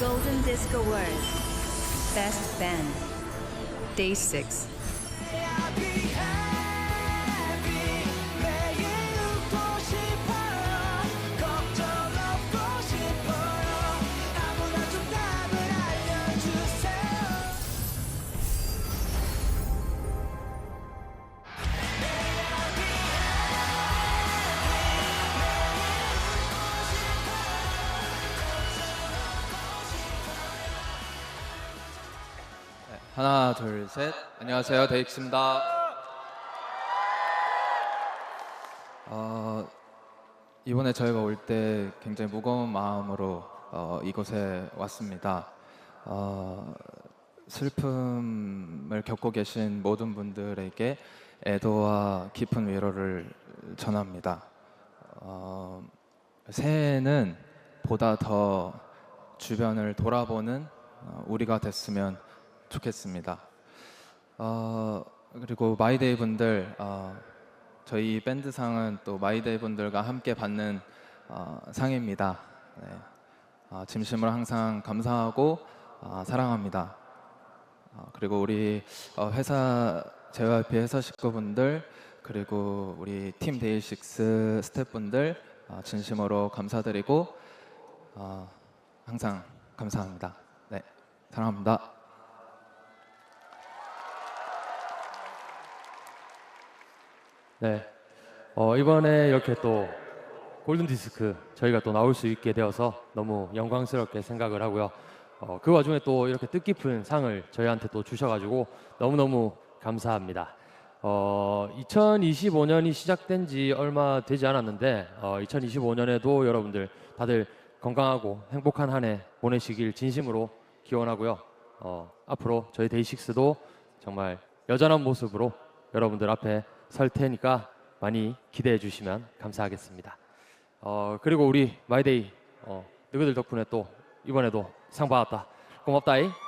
Golden Disc Award. Best Band. Day 6. 하나, 둘, 셋. 안녕하세요. 데이식스입니다. 어, 이번에 저희가 올 때 굉장히 무거운 마음으로 어, 이곳에 왔습니다. 어, 슬픔을 겪고 계신 모든 분들에게 애도와 깊은 위로를 전합니다. 어, 새해에는 보다 더 주변을 돌아보는 어, 우리가 됐으면 좋겠습니다. 어, 그리고 마이데이 분들 어, 저희 밴드상은 또 마이데이 분들과 함께 받는 어, 상입니다. 네. 어, 진심으로 항상 감사하고 어, 사랑합니다. 어, 그리고 우리 어, 회사 JYP 회사 식구분들 그리고 우리 팀 데이식스 스태프분들 어, 진심으로 감사드리고 어, 항상 감사합니다. 네, 사랑합니다. 네. 어, 이번에 이렇게 또 골든 디스크 저희가 또 나올 수 있게 되어서 너무 영광스럽게 생각을 하고요. 어, 그 와중에 또 이렇게 뜻깊은 상을 저희한테 또 주셔가지고 너무너무 감사합니다. 어, 2025년이 시작된 지 얼마 되지 않았는데 어, 2025년에도 여러분들 다들 건강하고 행복한 한 해 보내시길 진심으로 기원하고요. 어, 앞으로 저희 데이식스도 정말 여전한 모습으로 여러분들 앞에 설 테니까 많이 기대해 주시면 감사하겠습니다. 어, 그리고 우리 마이데이 어, 너희들 덕분에 또 이번에도 상 받았다. 고맙다이.